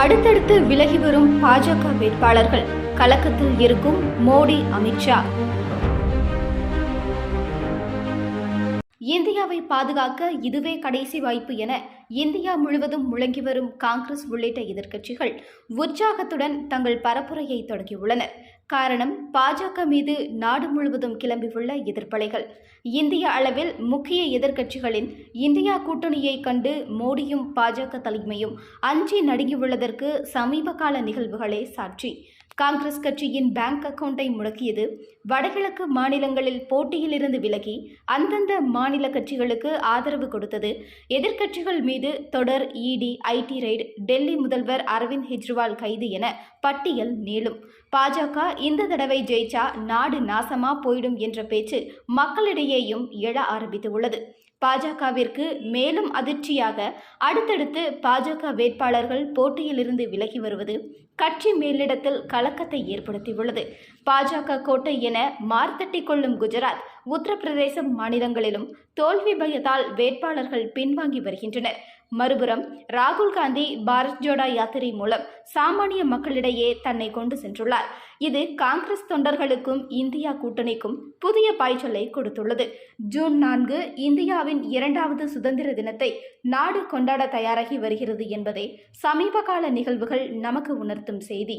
அடுத்தடுத்து விலகி வரும் பாஜக வேட்பாளர்கள். கலக்கத்தில் இருக்கும் மோடி அமித்ஷா இந்தியாவை பாதுகாக்க இதுவே கடைசி வாய்ப்பு என இந்தியா முழுவதும் முழங்கி வரும் காங்கிரஸ் உள்ளிட்ட எதிர்க்கட்சிகள் உற்சாகத்துடன் தங்கள் பரப்புரையை தொடங்கியுள்ளனர். காரணம் பாஜக மீது நாடு முழுவதும் கிளம்பியுள்ள எதிர்ப்பலைகள். இந்திய அளவில் முக்கிய எதிர்க்கட்சிகளின் இந்தியா கூட்டணியை கண்டு மோடியும் பாஜக தலைமையும் அஞ்சி நடுங்கியுள்ளதற்கு சமீப கால நிகழ்வுகளே சாட்சி. காங்கிரஸ் கட்சியின் பேங்க் அக்கவுண்டை முடக்கியது. வடகிழக்கு மாநிலங்களில் போட்டியிலிருந்து விலகி அந்தந்த மாநில கட்சிகளுக்கு ஆதரவு கொடுத்தது. எதிர்க்கட்சிகள் மீது தொடர் இடி ஐடி ரைடு டெல்லி முதல்வர் அரவிந்த் கெஜ்ரிவால் கைது என பட்டியல் நீளும். பாஜக இந்த தடவை ஜெயிச்சா நாடு நாசமா போயிடும் என்ற பேச்சு மக்களிடையேயும் எழ ஆரம்பித்து உள்ளது பாஜகவிற்கு மேலும் அதிர்ச்சியாக அடுத்தடுத்து பாஜக வேட்பாளர்கள் போட்டியிலிருந்து விலகி வருவது கட்சி மேலிடத்தில் கலக்கத்தை ஏற்படுத்தியுள்ளது. பாஜக கோட்டை என மார்த்தட்டி கொள்ளும் குஜராத் உத்தரப்பிரதேச மாநிலங்களிலும் தோல்வி பயத்தால் வேட்பாளர்கள் பின்வாங்கி வருகின்றனர். மறுபுறம் ராகுல் காந்தி பாரத் ஜோடா யாத்திரை மூலம் சாமானிய மக்களிடையே தன்னை கொண்டு சென்றுள்ளார். இது காங்கிரஸ் தொண்டர்களுக்கும் இந்தியா கூட்டணிக்கும் புதிய பாய்ச்சலை கொடுத்துள்ளது. ஜூன் நான்கு இந்தியாவின் இரண்டாவது சுதந்திர தினத்தை நாடு கொண்டாட தயாராகி வருகிறது என்பதே சமீப கால நிகழ்வுகள் நமக்கு உணர்த்தும் செய்தி.